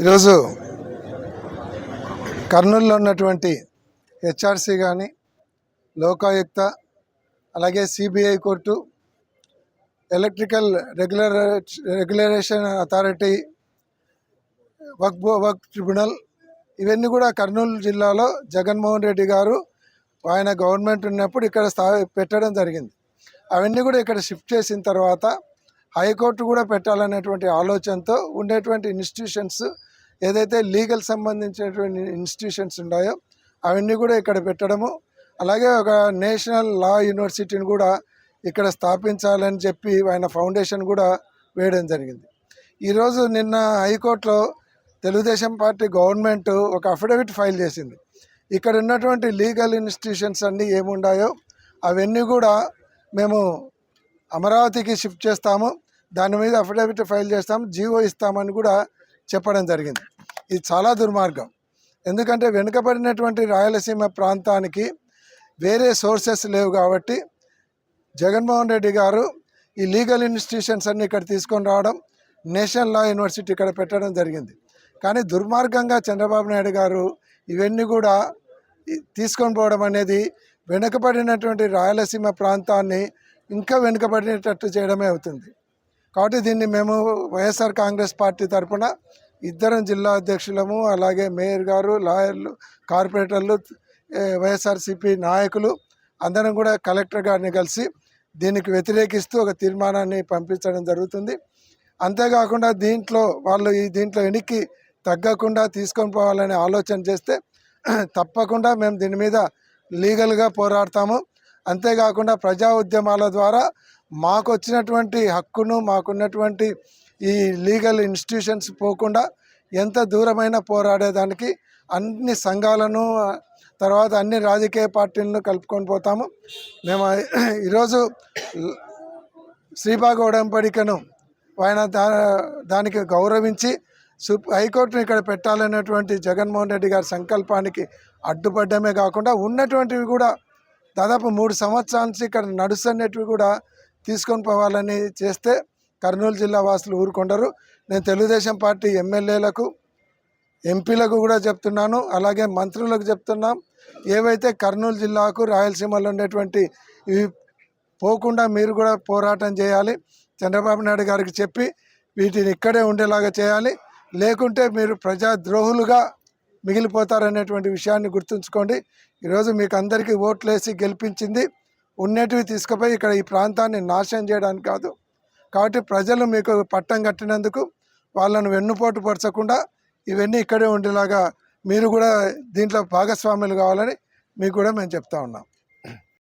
ఈరోజు కర్నూలులో ఉన్నటువంటి హెచ్ఆర్సి కానీ లోకాయుక్త అలాగే CBI court electrical regular regulation authority వక్ బో వక్ ట్రిబ్యునల్ ఇవన్నీ కూడా కర్నూలు జిల్లాలో జగన్మోహన్ రెడ్డి గారు ఆయన గవర్నమెంట్ ఉన్నప్పుడు ఇక్కడ స్థా పెట్టడం జరిగింది. అవన్నీ కూడా ఇక్కడ షిఫ్ట్ చేసిన తర్వాత హైకోర్టు కూడా పెట్టాలనేటువంటి ఆలోచనతో ఉండేటువంటి ఇన్స్టిట్యూషన్స్ ఏదైతే లీగల్ సంబంధించినటువంటి ఇన్స్టిట్యూషన్స్ ఉన్నాయో అవన్నీ కూడా ఇక్కడ పెట్టడము. అలాగే ఒక నేషనల్ లా యూనివర్సిటీని కూడా ఇక్కడ స్థాపించాలని చెప్పి ఆయన ఫౌండేషన్ కూడా వేయడం జరిగింది. ఈరోజు నిన్న హైకోర్టులో తెలుగుదేశం పార్టీ గవర్నమెంట్ ఒక అఫిడవిట్ ఫైల్ చేసింది. ఇక్కడ ఉన్నటువంటి లీగల్ ఇన్స్టిట్యూషన్స్ అన్నీ ఏముండాయో అవన్నీ కూడా మేము అమరావతికి షిఫ్ట్ చేస్తాము. దాని మీద అఫిడవిట్ ఫైల్ చేస్తాము. జీవో ఇస్తామని కూడా చెప్పడం జరిగింది. ఇది చాలా దుర్మార్గం. ఎందుకంటే వెనుకబడినటువంటి రాయలసీమ ప్రాంతానికి వేరే సోర్సెస్ లేవు కాబట్టి జగన్మోహన్ రెడ్డి గారు ఈ లీగల్ ఇన్స్టిట్యూషన్స్ అన్ని ఇక్కడ తీసుకొని రావడం నేషనల్ లా యూనివర్సిటీ ఇక్కడ పెట్టడం జరిగింది. కానీ దుర్మార్గంగా చంద్రబాబు నాయుడు గారు ఇవన్నీ కూడా తీసుకొని పోవడం అనేది వెనుకబడినటువంటి రాయలసీమ ప్రాంతాన్ని ఇంకా వెనుకబడినట్టు చేయడమే అవుతుంది. కాబట్టి దీన్ని మేము వైఎస్ఆర్ కాంగ్రెస్ పార్టీ తరఫున ఇద్దరం జిల్లా అధ్యక్షులము అలాగే మేయర్ గారు లాయర్లు కార్పొరేటర్లు వైఎస్ఆర్సిపి వైఎస్ఆర్సీపీ నాయకులు అందరం కూడా కలెక్టర్ గారిని కలిసి దీనికి వ్యతిరేకిస్తూ ఒక తీర్మానాన్ని పంపించడం జరుగుతుంది. అంతేకాకుండా దీంట్లో వాళ్ళు ఈ దీంట్లో వెనక్కి తగ్గకుండా తీసుకొని పోవాలనే ఆలోచన చేస్తే తప్పకుండా మేము దీని మీద లీగల్గా పోరాడతాము. అంతేకాకుండా ప్రజా ఉద్యమాల ద్వారా మాకు వచ్చినటువంటి హక్కును మాకున్నటువంటి ఈ లీగల్ ఇన్స్టిట్యూషన్స్ పోకుండా ఎంత దూరమైన పోరాడేదానికి అన్ని సంఘాలను తర్వాత అన్ని రాజకీయ పార్టీలను కలుపుకొని పోతాము. మేము ఈరోజు శ్రీబాగ్ ఒడంబడికను ఆయన దా దానికి గౌరవించి సుప్ హైకోర్టును ఇక్కడ పెట్టాలనేటువంటి జగన్మోహన్ రెడ్డి గారి సంకల్పానికి అడ్డుపడ్డమే కాకుండా ఉన్నటువంటివి కూడా దాదాపు మూడు సంవత్సరాల నుంచి ఇక్కడ నడుస్తున్నటివి కూడా తీసుకొని పోవాలని చేస్తే కర్నూలు జిల్లా వాసులు ఊరుకుంటారు నేను తెలుగుదేశం పార్టీ ఎమ్మెల్యేలకు ఎంపీలకు కూడా చెప్తున్నాను. అలాగే మంత్రులకు చెప్తున్నాం. ఏవైతే కర్నూలు జిల్లాకు రాయలసీమలో ఉండేటువంటి ఇవి పోకుండా మీరు కూడా పోరాటం చేయాలి. చంద్రబాబు నాయుడు గారికి చెప్పి వీటిని ఇక్కడే ఉండేలాగా చేయాలి. లేకుంటే మీరు ప్రజాద్రోహులుగా మిగిలిపోతారనేటువంటి విషయాన్ని గుర్తుంచుకోండి. ఈరోజు మీకు అందరికీ ఓట్లేసి గెలిపించింది ఉన్నటివి తీసుకుపోయి ఇక్కడ ఈ ప్రాంతాన్ని నాశనం చేయడానికి కాదు. కాబట్టి ప్రజలు మీకు పట్టం కట్టినందుకు వాళ్ళను వెన్నుపోటు పరచకుండా ఇవన్నీ ఇక్కడే ఉండేలాగా మీరు కూడా దీంట్లో భాగస్వాములు కావాలని మీకు కూడా మేము చెప్తా ఉన్నాం.